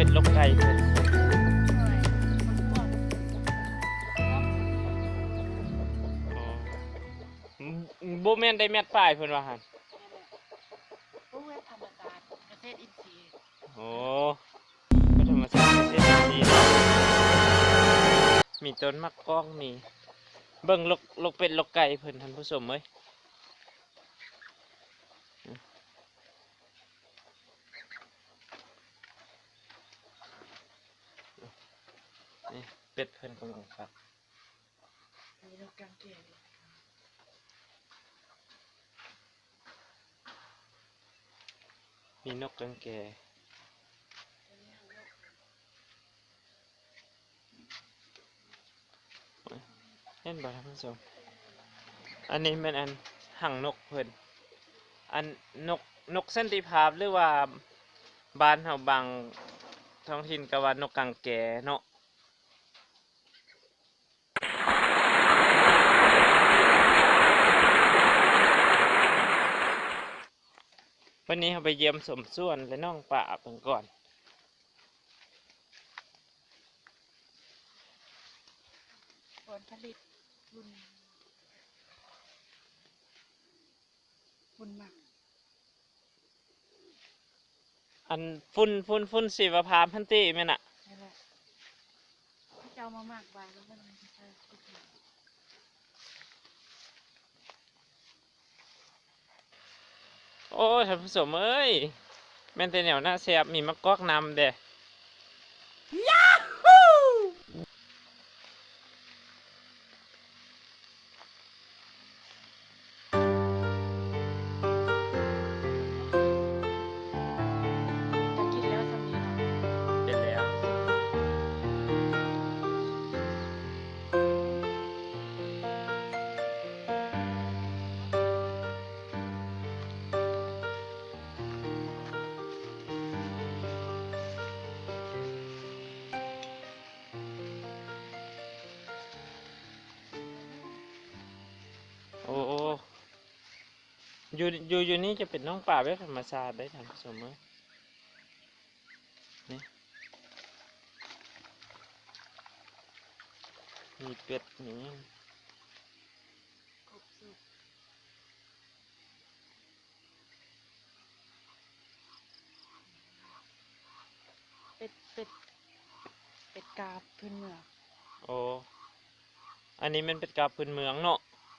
เป็นลกไก่เป็นบ่เมนได้แม่นป้ายเพื่อนว่าฮันบ่แมนธรรมชาติเกษตรอินทรีย์โอ้ก็ธรรมชาติเกษตรอินทรีย์มีต้นมะกรองมีเบิ่งลกลกเป็ดลกไก่เพื่อนท่านผู้ชมเอ้ เป็ดเพิ่นกำลังฟักมีนกกางเกงมีนกกังแกเห็นบ่ท่านผู้ชมอันนี้เป็นอันหังนกเพิ่นอันนกนกเสันติภาพหรือว่าบ้านเฮาบางท้องถิ่นก็ว่านกกังแกเนาะ วันนี้เราไปเยี่ยมสมส่วนและน้องป่าเพิ่นก่อน ผลผลิตบุญบุญหมักอันฝุ่นฝุ่นฝุ่นสีวพามพันตีแม่นน่ะนี่แหละที่เจ้ามาหมักไว้แล้วมันจะใช่ที่ดี โอ้ท่านผู้ชมเอ้ยแม่นแต่แนวหน้าแซบมีมะกอกนำเด้ อยู่อยู่อยู่นี่จะเป็นน้องป่าแบบธรรมชาติได้ท่านผู้ชมเอ้ยมีเป็ดมีหยังครบสุดเป็ดเป็ดเป็ดกาบพื้นเมืองโอ้อันนี้มันเป็นกาบพื้นเมืองเนาะ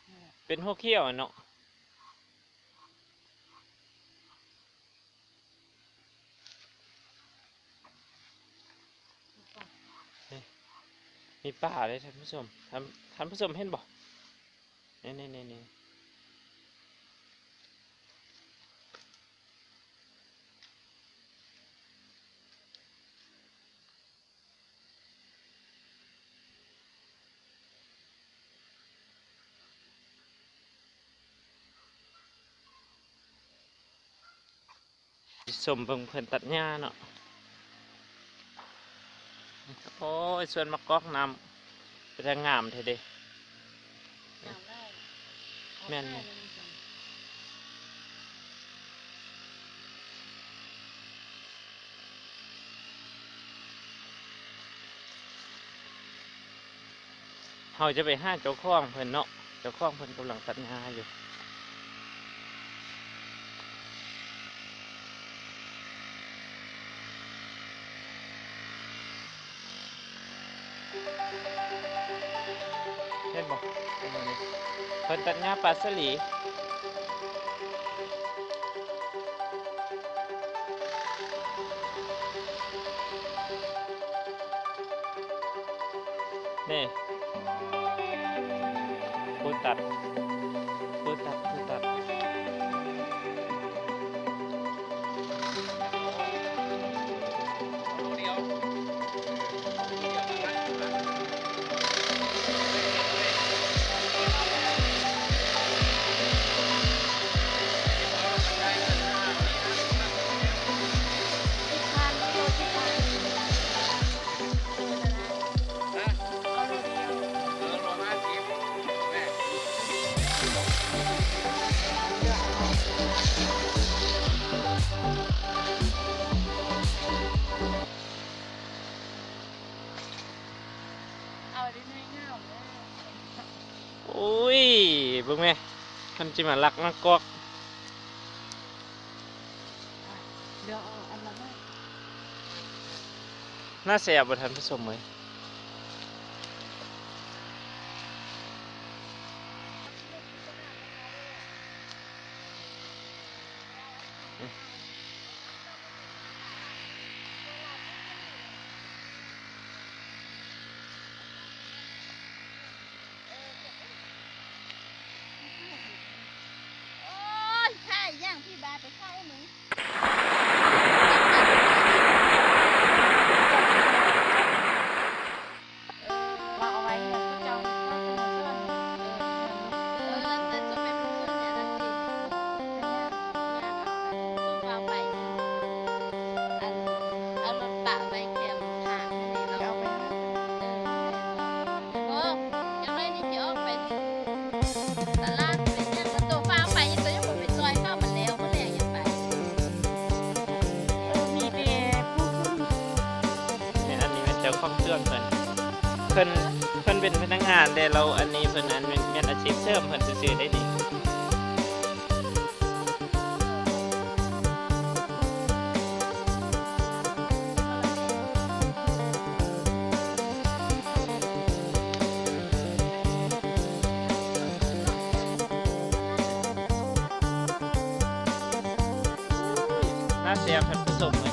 นี่แหละเป็นหัวเขี้ยวอะเนาะ ทุกฝั่ง มีป่าเลยท่านผู้ชมท่านท่านผู้ชมเห็นบ่นี่นี่นี่นี่สมเบิ่งเพิ่นตัดหญ้าเนาะ โอ้ยส่วนมะกอกน้ำเป็นทางงามเท่เด้งามได้แม่นไหไหมเฮาจะไปห้าเจ้าของเพิ่นเนาะ เจ้าของเพิ่นกำลังตัดหญ้าอยู่ เพิ่นตัด เอาได้ง่ายๆเลยอุ้ยเบิ่งแม่มันจิมาลักมากอกเดี๋ยวเอาอันละไม้น่าเสียบ่ทันผสมเลย เจ้าของเครื่องเพิ่นเพิ่นเพิ่นเป็นพนักงานแต่เราอันนี้เพิ่นอันเป็นเป็นอาชีพเสริมเพิ่นซื่อๆได้นี่น่าเสียเพิ่นผสม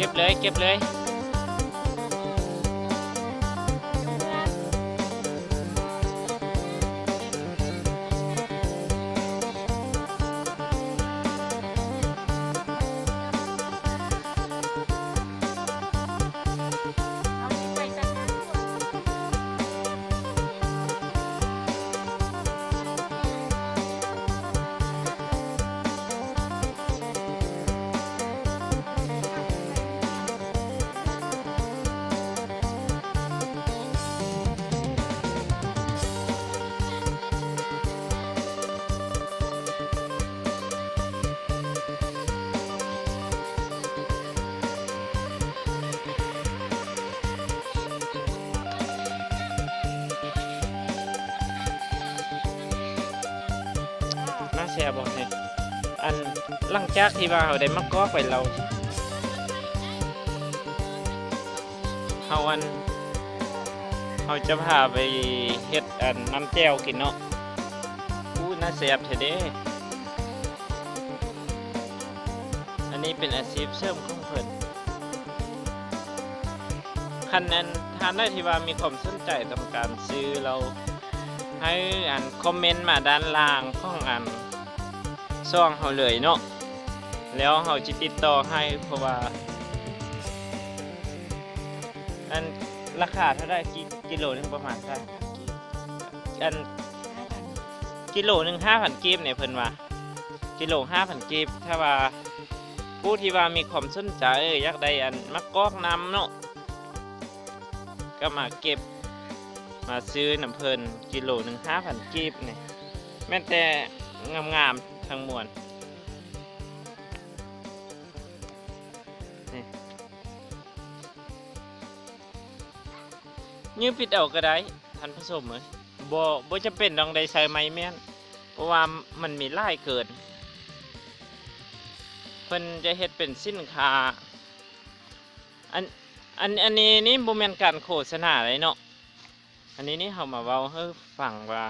ก็บเลย เก็บเลย น่บอกเนี่ยอันหลังจากที่ว่าเราได้มะกอไปเราเฮาอันเราจะพาไปเฮ็ดอันน้ำแจ่วกินเนาะอู้น่าเสียบเถอะเด้อันนี้เป็นอาชีพเสริมของเพิ่นคันนั้นทานได้ที่ว่ามีความสนใจต้องการซื้อเราให้อันคอมเมนต์มาด้านล่างของอัน ซ่องเขาเลยเนาะแล้วเขาจะติดต่อให้เพราะว่า อันราคาเท่าได้กิกิโลนึงประมาณเท่าไหร่อันกิโลหนึ่งห้าพันกีบเนี่ยเพิ่นว่ากิโลห้าพันกีบถ้าว่าผู้ที่ว่ามีความสนใจอยากได้อันมะกอกน้ำเนาะก็มาเก็บมาซื้อน้ำเพลินกิโลหนึ่งห้าพันกีบเนี่ยแม้แต่งามๆ ทั้งมวลนี่ยืมปิดเอาก็ได้ทันผสมเลยบ่บ่จะเป็นต้องได้ใช้ไม้แม่นเพราะว่ามันมีไล่เกินเพิ่นจะเฮ็ดเป็นสินค้าอันอันอันนี้นี่บ่แม่นการโฆษณาเลยเนาะอันนี้นี่เขามาเว้าให้ฟังว่า